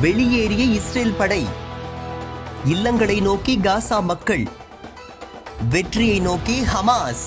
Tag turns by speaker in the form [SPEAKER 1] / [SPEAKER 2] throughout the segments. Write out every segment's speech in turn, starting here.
[SPEAKER 1] வெளியேறிய இஸ்ரேல் படை. இல்லங்களை நோக்கி காசா மக்கள். வெற்றியை நோக்கி ஹமாஸ்.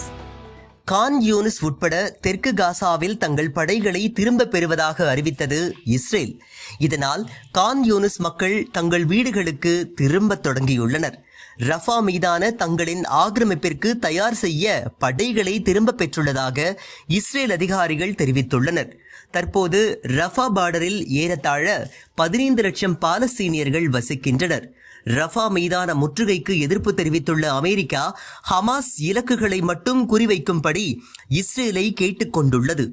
[SPEAKER 1] கான் யூனிஸ் உட்பட தெற்கு காசாவில் தங்கள் படைகளை திரும்ப பெறுவதாக அறிவித்தது இஸ்ரேல். இதனால் கான் யூனிஸ் மக்கள் தங்கள் வீடுகளுக்கு திரும்பத் தொடங்கியுள்ளனர். ரஃபா மீதான தங்களின் ஆக்கிரமிப்பிற்கு தயார் செய்ய படைகளை திரும்ப பெற்றுள்ளதாக இஸ்ரேல் அதிகாரிகள் தெரிவித்துள்ளனர். தற்போது ரஃபா பார்டரில் ஏறத்தாழ பதினைந்து லட்சம் பாலஸ்தீனியர்கள் வசிக்கின்றனர். ரஃபா மீதான முற்றுகைக்கு எதிர்ப்பு தெரிவித்துள்ள அமெரிக்கா ஹமாஸ் இலக்குகளை மட்டும் குறிவைக்கும்படி இஸ்ரேலை கேட்டுக்கொண்டுள்ளது.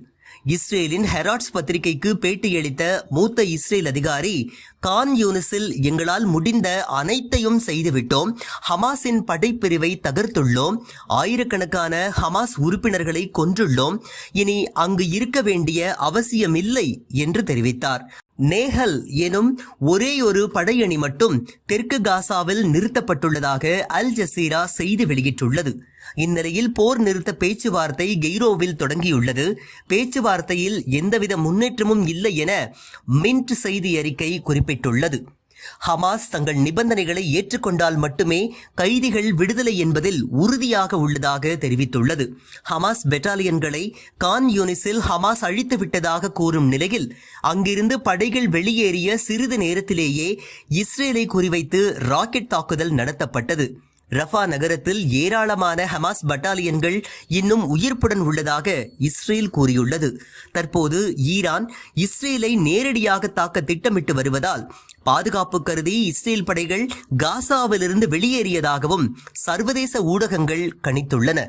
[SPEAKER 1] இஸ்ரேலின் ஹெராட்ஸ் பத்திரிகைக்கு பேட்டியளித்த மூத்த இஸ்ரேல் அதிகாரி கான் யூனிஸில் எங்களால் முடிந்த அனைத்தையும் செய்துவிட்டோம். ஹமாஸின் படைப்பிரிவை தகர்த்துள்ளோம். ஆயிரக்கணக்கான ஹமாஸ் உறுப்பினர்களை கொன்றுள்ளோம். இனி அங்கு இருக்க வேண்டிய அவசியமில்லை என்று தெரிவித்தார். நேஹல் எனும் ஒரே ஒரு படையணி மட்டும் தெற்கு காசாவில் நிறுத்தப்பட்டுள்ளதாக அல் ஜசீரா செய்தி வெளியிட்டுள்ளது. இந்நிலையில் போர் நிறுத்த பேச்சுவார்த்தை கெய்ரோவில் தொடங்கியுள்ளது. பேச்சுவார்த்தையில் எந்தவித முன்னேற்றமும் இல்லை என மின்ட் செய்தி அறிக்கை குறிப்பிட்டுள்ளது. ஹமாஸ் தங்கள் நிபந்தனைகளை ஏற்றுக்கொண்டால் மட்டுமே கைதிகள் விடுதலை என்பதில் உறுதியாக உள்ளதாக தெரிவித்துள்ளது. ஹமாஸ் பெட்டாலியன்களை கான் யூனிஸில் ஹமாஸ் அழித்து விட்டதாக கூறும் நிலையில் அங்கிருந்து படைகள் வெளியேறிய சிறிது நேரத்திலேயே இஸ்ரேலை குறிவைத்து ராக்கெட் தாக்குதல் நடத்தப்பட்டது. ரஃபா நகரத்தில் ஏராளமான ஹமாஸ் பட்டாலியன்கள் இன்னும் உயிர்ப்புடன் உள்ளதாக இஸ்ரேல் கூறியுள்ளது. தற்போது ஈரான் இஸ்ரேலை நேரடியாக தாக்க திட்டமிட்டு வருவதால் பாதுகாப்பு கருதி இஸ்ரேல் படைகள் காசாவிலிருந்து வெளியேறியதாகவும் சர்வதேச ஊடகங்கள் கணித்துள்ளன.